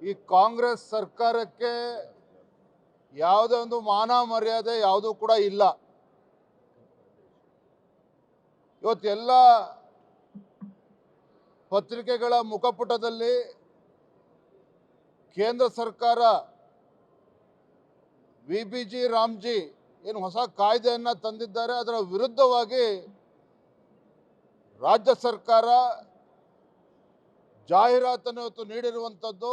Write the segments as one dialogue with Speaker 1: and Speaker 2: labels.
Speaker 1: ಈ ಕಾಂಗ್ರೆಸ್ ಸರ್ಕಾರಕ್ಕೆ ಯಾವುದೇ ಒಂದು ಮಾನ ಮರ್ಯಾದೆ ಯಾವುದೂ ಕೂಡ ಇಲ್ಲ. ಇವತ್ತೆಲ್ಲ ಪತ್ರಿಕೆಗಳ ಮುಖಪುಟದಲ್ಲಿ ಕೇಂದ್ರ ಸರ್ಕಾರ ವಿ ಬಿ ಜಿ ರಾಮ್ಜಿ ಏನು ಹೊಸ ಕಾಯ್ದೆಯನ್ನು ತಂದಿದ್ದಾರೆ. ಅದರ ವಿರುದ್ಧವಾಗಿ ರಾಜ್ಯ ಸರ್ಕಾರ ಜಾಹೀರಾತನ್ನು ಇವತ್ತು ನೀಡಿರುವಂಥದ್ದು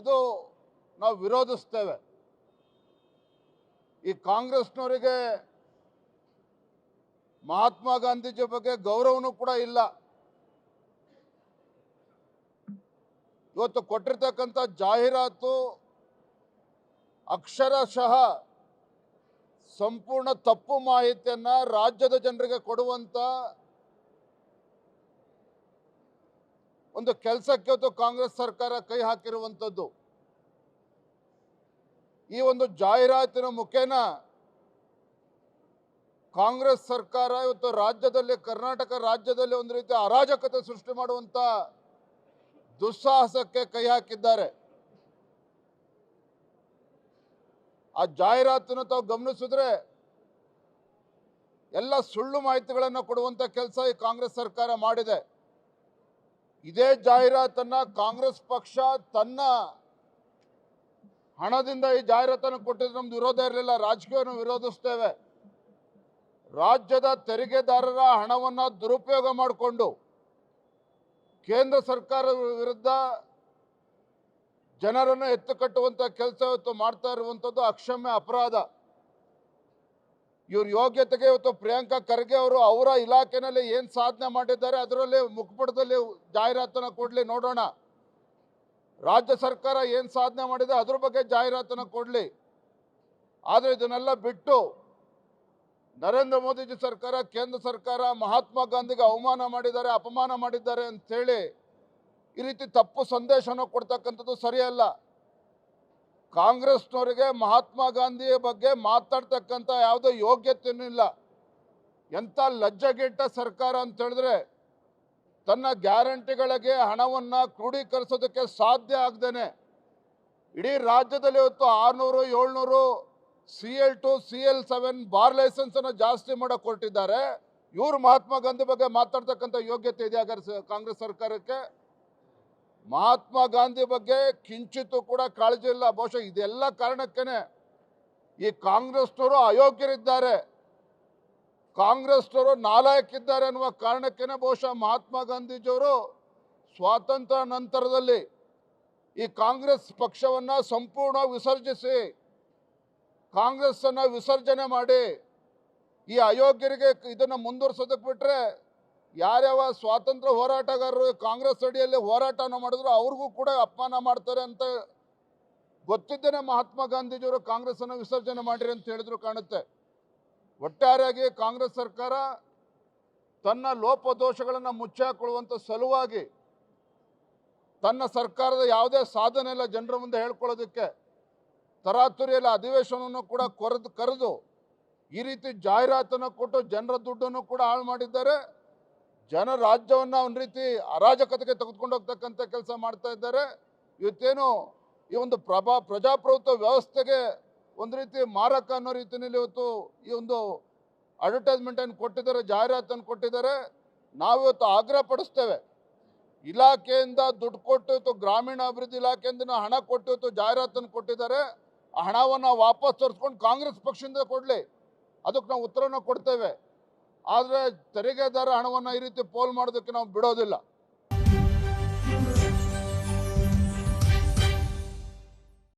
Speaker 1: ಇದು ನಾವು ವಿರೋಧಿಸ್ತೇವೆ. ಈ ಕಾಂಗ್ರೆಸ್ನವರಿಗೆ ಮಹಾತ್ಮ ಗಾಂಧೀಜಿ ಬಗ್ಗೆ ಗೌರವನೂ ಕೂಡ ಇಲ್ಲ. ಇವತ್ತು ಕೊಟ್ಟಿರ್ತಕ್ಕಂಥ ಜಾಹೀರಾತು ಅಕ್ಷರಶಃ ಸಂಪೂರ್ಣ ತಪ್ಪು ಮಾಹಿತಿಯನ್ನ ರಾಜ್ಯದ ಜನರಿಗೆ ಕೊಡುವಂತ ಒಂದು ಕೆಲಸಕ್ಕೆ ಕಾಂಗ್ರೆಸ್ ಸರ್ಕಾರ ಕೈ ಹಾಕಿರುವಂಥದ್ದು. ಈ ಒಂದು ಜಾಹೀರಾತಿನ ಮುಖೇನ ಕಾಂಗ್ರೆಸ್ ಸರ್ಕಾರ ಇವತ್ತು ರಾಜ್ಯದಲ್ಲಿ, ಕರ್ನಾಟಕ ರಾಜ್ಯದಲ್ಲಿ ಒಂದು ರೀತಿ ಅರಾಜಕತೆ ಸೃಷ್ಟಿ ಮಾಡುವಂತ ದುಸ್ಸಾಹಸಕ್ಕೆ ಕೈ ಹಾಕಿದ್ದಾರೆ. ಆ ಜಾಹೀರಾತನ್ನು ತಾವು ಗಮನಿಸಿದ್ರೆ ಎಲ್ಲ ಸುಳ್ಳು ಮಾಹಿತಿಗಳನ್ನು ಕೊಡುವಂತ ಕೆಲಸ ಈ ಕಾಂಗ್ರೆಸ್ ಸರ್ಕಾರ ಮಾಡಿದೆ. ಇದೇ ಜಾಹೀರಾತನ್ನ ಕಾಂಗ್ರೆಸ್ ಪಕ್ಷ ತನ್ನ ಹಣದಿಂದ ಈ ಜಾಹೀರಾತನ್ನು ಕೊಟ್ಟಿದ್ರೆ ನಮ್ದು ವಿರೋಧ ಇರಲಿಲ್ಲ, ರಾಜಕೀಯವನ್ನು ವಿರೋಧಿಸ್ತೇವೆ. ರಾಜ್ಯದ ತೆರಿಗೆದಾರರ ಹಣವನ್ನು ದುರುಪಯೋಗ ಮಾಡಿಕೊಂಡು ಕೇಂದ್ರ ಸರ್ಕಾರದ ವಿರುದ್ಧ ಜನರನ್ನು ಎತ್ತು ಕಟ್ಟುವಂಥ ಕೆಲಸ ಇವತ್ತು ಮಾಡ್ತಾ ಇರುವಂಥದ್ದು ಅಕ್ಷಮ್ಯ ಅಪರಾಧ. ಇವ್ರ ಯೋಗ್ಯತೆಗೆ ಇವತ್ತು ಪ್ರಿಯಾಂಕಾ ಖರ್ಗೆ ಅವರು ಅವರ ಇಲಾಖೆನಲ್ಲಿ ಏನು ಸಾಧನೆ ಮಾಡಿದ್ದಾರೆ, ಅದರಲ್ಲಿ ಮುಖಪುಟದಲ್ಲಿ ಜಾಹೀರಾತನ್ನು ಕೊಡಲಿ ನೋಡೋಣ. ರಾಜ್ಯ ಸರ್ಕಾರ ಏನು ಸಾಧನೆ ಮಾಡಿದೆ, ಅದ್ರ ಬಗ್ಗೆ ಜಾಹೀರಾತನ್ನು ಕೊಡಲಿ. ಆದರೆ ಇದನ್ನೆಲ್ಲ ಬಿಟ್ಟು ನರೇಂದ್ರ ಮೋದಿಜಿ ಸರ್ಕಾರ, ಕೇಂದ್ರ ಸರ್ಕಾರ ಮಹಾತ್ಮ ಗಾಂಧಿಗೆ ಅವಮಾನ ಮಾಡಿದ್ದಾರೆ, ಅಪಮಾನ ಮಾಡಿದ್ದಾರೆ ಅಂತೇಳಿ ಈ ರೀತಿ ತಪ್ಪು ಸಂದೇಶನ ಕೊಡ್ತಕ್ಕಂಥದ್ದು ಸರಿಯಲ್ಲ. ಕಾಂಗ್ರೆಸ್ನವರಿಗೆ ಮಹಾತ್ಮ ಗಾಂಧಿಯ ಬಗ್ಗೆ ಮಾತಾಡ್ತಕ್ಕಂಥ ಯಾವುದೇ ಯೋಗ್ಯತೆಯೂ ಇಲ್ಲ. ಎಂಥ ಲಜ್ಜಗೆಟ್ಟ ಸರ್ಕಾರ ಅಂತ ಹೇಳಿದ್ರೆ ತನ್ನ ಗ್ಯಾರಂಟಿಗಳಿಗೆ ಹಣವನ್ನು ಕ್ರೋಢೀಕರಿಸೋದಕ್ಕೆ ಸಾಧ್ಯ ಆಗ್ದೇನೆ. ಇಡೀ ರಾಜ್ಯದಲ್ಲಿ ಇವತ್ತು ಆರುನೂರು, ಏಳ್ನೂರು C L two C L seven bar ಲೈಸೆನ್ಸನ್ನು ಜಾಸ್ತಿ ಮಾಡಕ್ಕೆ ಕೊಟ್ಟಿದ್ದಾರೆ ಇವರು ಮಹಾತ್ಮ ಗಾಂಧಿ ಬಗ್ಗೆ ಮಾತಾಡ್ತಕ್ಕಂಥ ಯೋಗ್ಯತೆ ಇದೆ ಹಾಗಾದ್ರೆ ಕಾಂಗ್ರೆಸ್ ಸರ್ಕಾರಕ್ಕೆ? ಮಹಾತ್ಮ ಗಾಂಧಿ ಬಗ್ಗೆ ಕಿಂಚಿತ್ತು ಕೂಡ ಕಾಳಜಿ ಇಲ್ಲ. ಬಹುಶಃ ಇದೆಲ್ಲ ಕಾರಣಕ್ಕೇನೆ ಈ ಕಾಂಗ್ರೆಸ್ನವರು ಅಯೋಗ್ಯರಿದ್ದಾರೆ. ಕಾಂಗ್ರೆಸ್ನವರು ನಾಲಾಯಕ್ಕಿದ್ದಾರೆ ಅನ್ನುವ ಕಾರಣಕ್ಕೇನೆ ಬಹುಶಃ ಮಹಾತ್ಮ ಗಾಂಧೀಜಿಯವರು ಸ್ವಾತಂತ್ರ್ಯ ನಂತರದಲ್ಲಿ ಈ ಕಾಂಗ್ರೆಸ್ ಪಕ್ಷವನ್ನು ಸಂಪೂರ್ಣ ವಿಸರ್ಜಿಸಿ, ಕಾಂಗ್ರೆಸ್ಸನ್ನು ವಿಸರ್ಜನೆ ಮಾಡಿ ಈ ಅಯೋಗ್ಯರಿಗೆ ಇದನ್ನು ಮುಂದುವರ್ಸೋದಕ್ಕೆ ಬಿಟ್ಟರೆ ಯಾರ್ಯಾವ ಸ್ವಾತಂತ್ರ್ಯ ಹೋರಾಟಗಾರರು ಕಾಂಗ್ರೆಸ್ ಅಡಿಯಲ್ಲಿ ಹೋರಾಟನ ಮಾಡಿದ್ರು, ಅವ್ರಿಗೂ ಕೂಡ ಅಪಮಾನ ಮಾಡ್ತಾರೆ ಅಂತ ಗೊತ್ತಿದ್ದೇನೆ ಮಹಾತ್ಮ ಗಾಂಧೀಜಿಯವರು ಕಾಂಗ್ರೆಸ್ಸನ್ನು ವಿಸರ್ಜನೆ ಮಾಡಿರಿ ಅಂತ ಹೇಳಿದ್ರು ಕಾಣುತ್ತೆ. ಒಟ್ಟಾರೆಯಾಗಿ ಕಾಂಗ್ರೆಸ್ ಸರ್ಕಾರ ತನ್ನ ಲೋಪದೋಷಗಳನ್ನು ಮುಚ್ಚಾಕೊಳ್ಳುವಂಥ ಸಲುವಾಗಿ ತನ್ನ ಸರ್ಕಾರದ ಯಾವುದೇ ಸಾಧನೆ ಇಲ್ಲ ಜನರ ಮುಂದೆ ಹೇಳ್ಕೊಳ್ಳೋದಕ್ಕೆ ತರಾತುರಿಯಲ್ಲಿ ಅಧಿವೇಶನವನ್ನು ಕೂಡ ಕೊರೆದು ಕರೆದು ಈ ರೀತಿ ಜಾಹೀರಾತನ್ನು ಕೊಟ್ಟು ಜನರ ದುಡ್ಡನ್ನು ಕೂಡ ಹಾಳು ಮಾಡಿದ್ದಾರೆ. ಜನ ರಾಜ್ಯವನ್ನು ಒಂದು ರೀತಿ ಅರಾಜಕತೆಗೆ ತೆಗೆದುಕೊಂಡು ಹೋಗ್ತಕ್ಕಂಥ ಕೆಲಸ ಮಾಡ್ತಾ ಇದ್ದಾರೆ. ಇವತ್ತೇನು ಈ ಒಂದು ಪ್ರಭಾ, ಪ್ರಜಾಪ್ರಭುತ್ವ ವ್ಯವಸ್ಥೆಗೆ ಒಂದು ರೀತಿ ಮಾರಕ ಅನ್ನೋ ರೀತಿಯಲ್ಲಿ ಇವತ್ತು ಈ ಒಂದು ಅಡ್ವರ್ಟೈಸ್ಮೆಂಟನ್ನು ಕೊಟ್ಟಿದ್ದಾರೆ, ಜಾಹೀರಾತನ್ನು ಕೊಟ್ಟಿದ್ದಾರೆ. ನಾವಿವತ್ತು ಆಗ್ರಹ ಪಡಿಸ್ತೇವೆ. ಇಲಾಖೆಯಿಂದ ದುಡ್ಡು ಕೊಟ್ಟು ಇವತ್ತು ಗ್ರಾಮೀಣ ಅಭಿವೃದ್ಧಿ ಇಲಾಖೆಯಿಂದ ಹಣ ಕೊಟ್ಟು ಇವತ್ತು ಜಾಹೀರಾತನ್ನು ಕೊಟ್ಟಿದ್ದಾರೆ. ಆ ಹಣವನ್ನು ವಾಪಸ್ ತರಿಸ್ಕೊಂಡು ಕಾಂಗ್ರೆಸ್ ಪಕ್ಷದಿಂದ ಕೊಡಲಿ. ಅದಕ್ಕೆ ನಾವು ಉತ್ತರವನ್ನು ಕೊಡ್ತೇವೆ. ಆದರೆ ತೆರಿಗೆದಾರ ಹಣವನ್ನು ಈ ರೀತಿ ಪೋಲ್ ಮಾಡೋದಕ್ಕೆ ನಾವು ಬಿಡೋದಿಲ್ಲ.